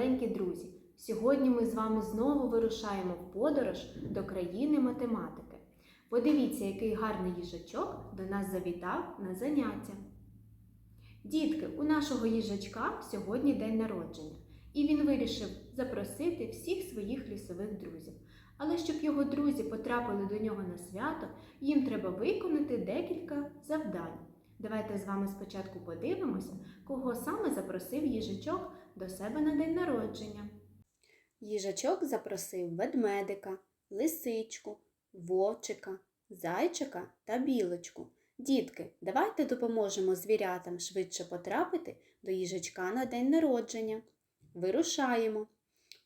маленькі друзі! Сьогодні ми з вами знову вирушаємо в подорож до країни математики. Подивіться, який гарний їжачок до нас завітав на заняття. Дітки, у нашого їжачка сьогодні день народження, і він вирішив запросити всіх своїх лісових друзів. Але щоб його друзі потрапили до нього на свято, їм треба виконати декілька завдань. Давайте з вами спочатку подивимося, кого саме запросив їжачок до себе на день народження. Їжачок запросив ведмедика, лисичку, вовчика, зайчика та білочку. Дітки, давайте допоможемо звірятам швидше потрапити до їжачка на день народження. Вирушаємо.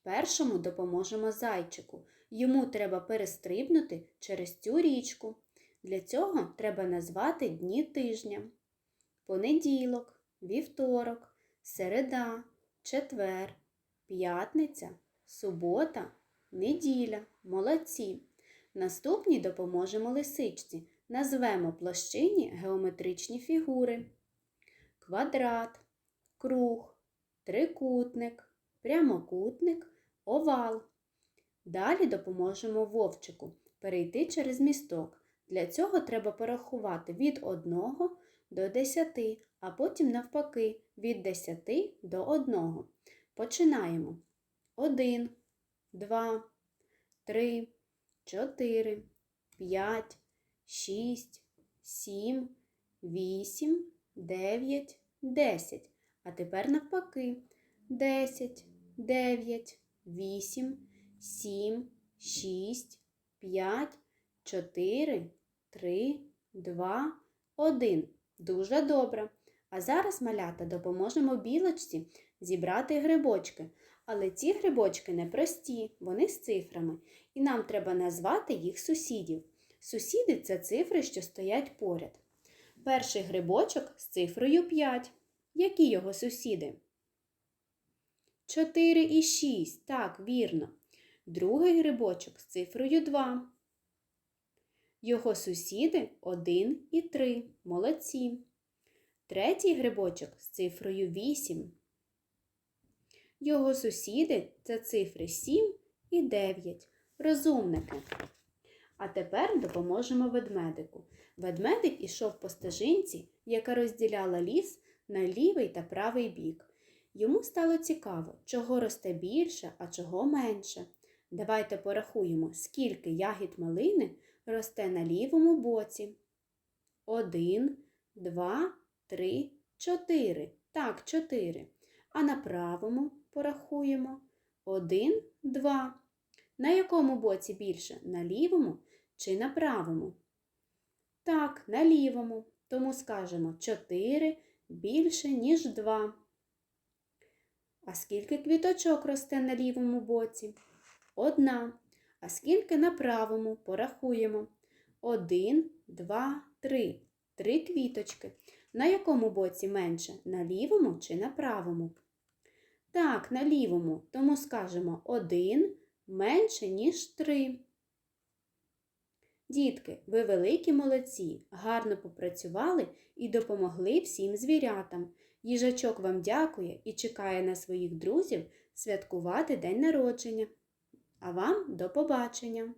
Першому допоможемо зайчику. Йому треба перестрибнути через цю річку. Для цього треба назвати дні тижня. Понеділок, вівторок, середа, четвер, п'ятниця, субота, неділя. Молодці. Наступній допоможемо лисичці. Назвемо площині геометричні фігури. Квадрат, круг, трикутник, прямокутник, овал. Далі допоможемо вовчику перейти через місток. Для цього треба порахувати від 1 до 10, а потім навпаки від 10 до 1. Починаємо. 1, 2, 3, 4, 5, 6, 7, 8, 9, 10. А тепер навпаки. 10, 9, 8, 7, 6, 5, 4, 3, 2, 1. Дуже добре. А зараз, малята, допоможемо білочці зібрати грибочки. Але ці грибочки не прості, вони з цифрами. І нам треба назвати їх сусідів. Сусіди це цифри, що стоять поряд. Перший грибочок з цифрою 5. Які його сусіди? 4 і 6. Так, вірно. Другий грибочок з цифрою 2. Його сусіди 1 і 3. Молодці. Третій грибочок з цифрою 8. Його сусіди це цифри 7 і 9. Розумники. А тепер допоможемо ведмедику. Ведмедик ішов по стежинці, яка розділяла ліс на лівий та правий бік. Йому стало цікаво, чого росте більше, а чого менше. Давайте порахуємо, скільки ягід малини росте на лівому боці. Один, два, три, чотири. Так, чотири. А на правому порахуємо. Один, два. На якому боці більше? На лівому чи на правому? Так, на лівому. Тому скажемо 4 більше, ніж 2. А скільки квіточок росте на лівому боці? Одна. А скільки на правому порахуємо? Один, два, три. Три квіточки. На якому боці менше? На лівому чи на правому? Так, на лівому. Тому скажемо один менше, ніж три. Дітки, ви великі молодці, гарно попрацювали і допомогли всім звірятам. Їжачок вам дякує і чекає на своїх друзів святкувати день народження. А вам до побачення!